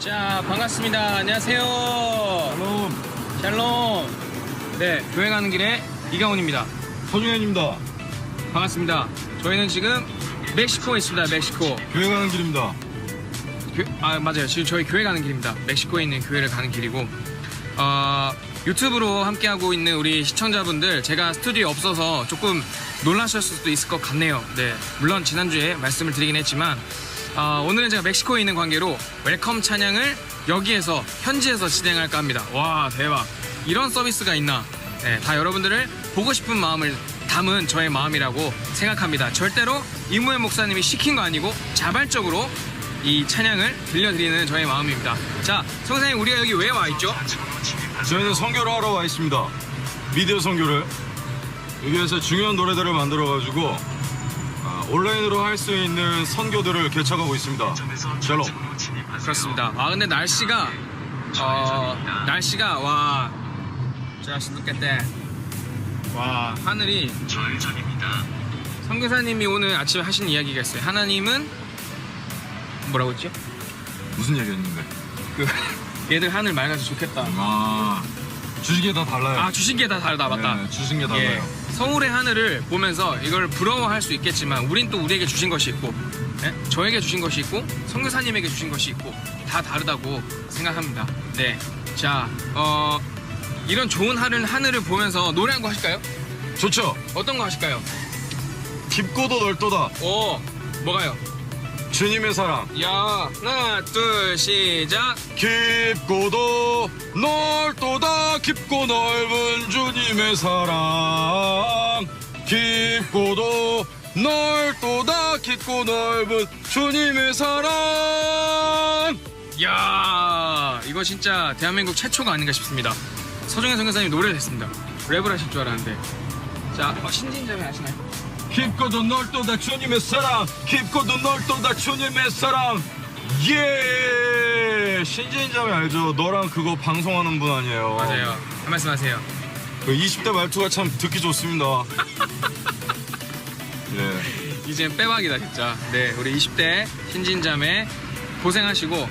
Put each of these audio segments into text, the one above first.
자, 반갑습니다. 안녕하세요. 샬롬 샬롬. 네, 교회 가는 길에 이강훈입니다. 서중현입니다. 반갑습니다. 저희는 지금 멕시코에 있습니다. 멕시코. 교회 가는 길입니다. 교- 아, 맞아요. 지금 저희 교회 가는 길입니다. 멕시코에 있는 교회를 가는 길이고, 어, 유튜브로 함께하고 있는 우리 시청자분들, 제가 스튜디오에 없어서 조금 놀라셨을 수도 있을 것 같네요. 네. 물론 지난주에 말씀을 드리긴 했지만, 어, 오늘은 제가 멕시코에 있는 관계로 웰컴 찬양을 여기에서, 현지에서 진행할까 합니다. 와, 대박. 이런 서비스가 있나. 네, 다 여러분들을 보고 싶은 마음을 담은 저의 마음이라고 생각합니다. 절대로 이무현 목사님이 시킨 거 아니고 자발적으로 이 찬양을 들려드리는 저의 마음입니다. 자, 성사님 우리가 여기 왜 와 있죠? 저희는 선교를 하러 와 있습니다. 미디어 선교를 여기에서 중요한 노래들을 만들어 가지고 아, 온라인으로 할 수 있는 선교들을 개척하고 있습니다. 샬롬. 그렇습니다. 아 근데 날씨가 어 날씨가 와 at that. 와 하늘이 선교사님이 오늘 아침에 하신 이야기가 있어요. 하나님은 뭐라고 했죠? 무슨 얘기했는데? 그 얘들 하늘 맑아서 좋겠다. 아 주식이 다 달라요. 아 주신 게 다 다르다 맞다. 네, 주신 게 예, 달라요. 서울의 하늘을 보면서 이걸 부러워할 수 있겠지만 우린 또 우리에게 주신 것이 있고 예? 저에게 주신 것이 있고 선교사님에게 주신 것이 있고 다 다르다고 생각합니다. 네, 자 어, 이런 좋은 하늘 하늘을 보면서 노래 한 거 하실까요? 좋죠. 어떤 거 하실까요? 깊고도 넓도다. 오 뭐가요? 주님의 사랑. 야 하나 둘 시작. 깊고도 넓도다 깊고 넓은 주님의 사랑 깊고도 넓도다 깊고 넓은 주님의 사랑 야 이거 진짜 대한민국 최초가 아닌가 싶습니다. 서정현 선교사님 노래를 했습니다. 랩을 하실 줄 알았는데 자 어, 신진자매 아시나요? 깊고도 넓도다 주님의 사랑 깊고도 넓도다 주님의 사랑 예 신진자매 알죠 너랑 그거 방송하는 분 아니에요 맞아요. 한 말씀 하세요. 그 20대 말투가 참 듣기 좋습니다 예 이젠 빼박이다 진짜. 네, 우리 20대 신진자매 고생하시고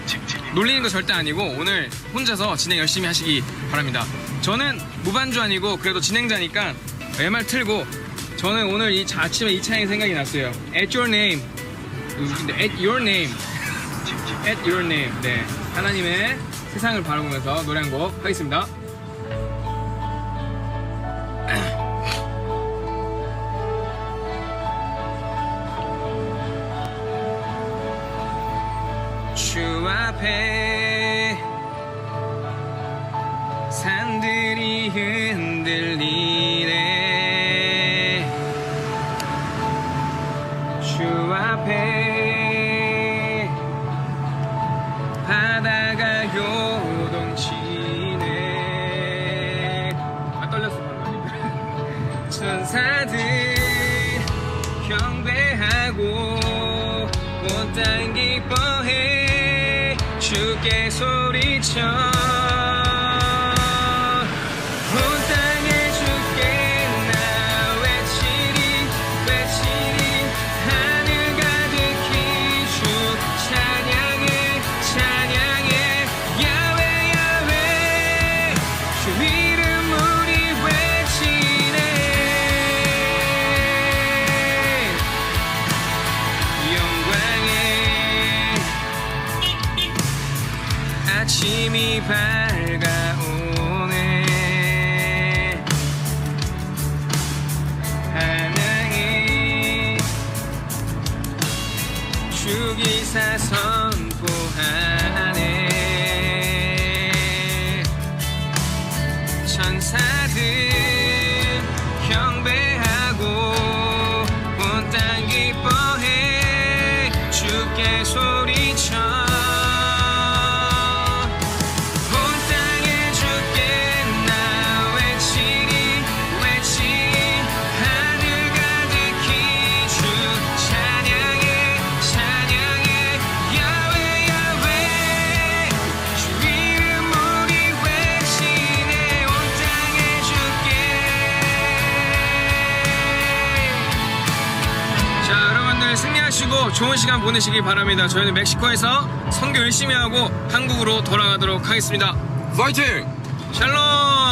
놀리는 거 절대 아니고 오늘 혼자서 진행 열심히 하시기 바랍니다. 저는 무반주 아니고 그래도 진행자니까 MR 틀고 저는 오늘 이 자- 아침에 이 찬양이 생각이 났어요. At your name. at your name. At your name. 네. 하나님의 세상을 바라보면서 노래 한 곡 하겠습니다. 주 앞에 산들이 흔들리 기뻐해. 주께 소리쳐 아침이 밝아오네. 하나의 주기사 선포하네. 천사들 경배하고 온 땅 기뻐해 주께 소 좋은 시간 보내시기 바랍니다. 저희는 멕시코에서 선교 열심히 하고 한국으로 돌아가도록 하겠습니다. 파이팅! 샬롬!